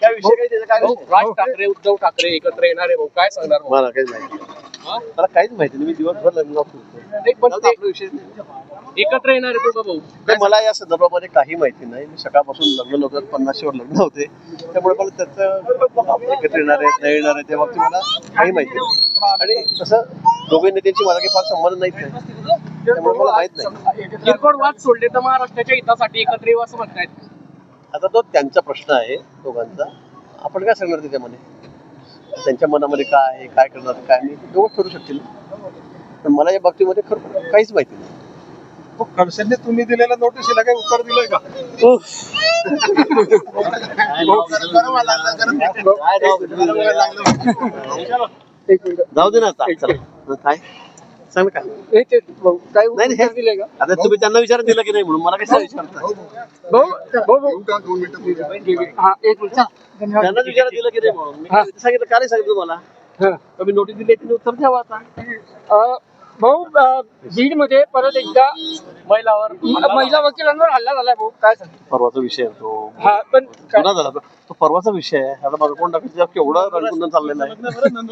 राज ठाकरे उद्धव ठाकरे एकत्र येणार आहे भाऊ. काय सांगणार भाऊ? मला काहीच माहिती नाही. हा? मला काहीच माहिती नाही. मी दिवसभर लग्न नाही, पण ते. एकत्र येणार आहे भाऊ. मला या संदर्भामध्ये काही माहिती नाही. मी सकाळपासून लग्न नव्हतं पन्नासशेवर लग्न होते. त्यामुळे मला त्याचं एकत्र येणार आहेत नाही येणार आहे त्या बाबतीत मला काही माहिती नाही. आणि तसं दोघे नेत्यांची मला काही फार संबंध नाहीत नाही त्यामुळे मला माहीत नाही. किरकोळ वाद सोडले तर महाराष्ट्राच्या हितासाठी एकत्र येऊ असं म्हणतायत. आता तो त्यांचा प्रश्न आहे दोघांचा. आपण काय सांगणार त्याच्यामध्ये त्यांच्या मनामध्ये काय आहे काय करणार काय नाही ते दोघं ठरू शकतील. पण मला या बाबतीमध्ये खरं काहीच माहिती नाही. मग खडसेंनी तुम्ही दिलेल्या नोटीसीला काही उत्तर दिलंय का? जाऊ दे ना आता चला. काय? सांग ना काय काय नाही नाही दिले का? आता तुम्ही त्यांना विचार दिला की नाही म्हणून मला कसं विचारता? भाऊ भाऊ भाऊ. हा एक मिनिट त्यांनाच विचार दिला की नाही म्हणून. मी सांगितलं? का नाही सांगितलं मला तर मी नोटीस दिली तिने उत्तर द्यावं आता. भाऊ बीडमध्ये परत एकदा महिलावर महिला वकिलांवर हल्ला झालाय भाऊ. काय सांग परवाचा विषय आहे तो. हा पण झाला तो. परवाचा विषय आहे. आता माझा कोण टाकायचं केवढा चाललेला आहे.